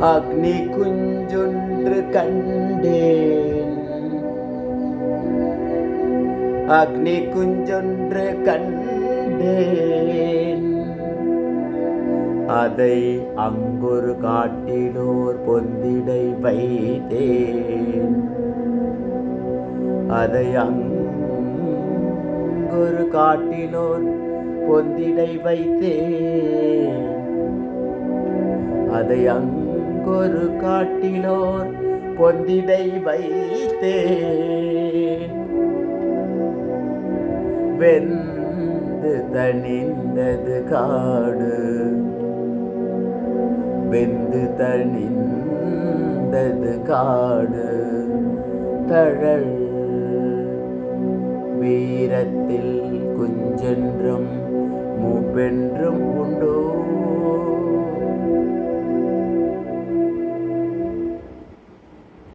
அக்னி குஞ்சொன்று கண்டேன். அக்னி குஞ்சொன்று கண்டேன். அதை அங்கொரு காட்டினோர் பொந்திடை வைத்தேன். அதை அங்கொரு காட்டினோர் பொந்திடை வைத்தேன். அதை அங்கொரு காட்டிலோர் பொந்திடை வைத்தே வெந்து தனிந்தது காடு வெந்து தனிந்தது காடு தழல் வீரத்தில் குஞ்சென்றும் மூப்பென்றும் உண்டோ?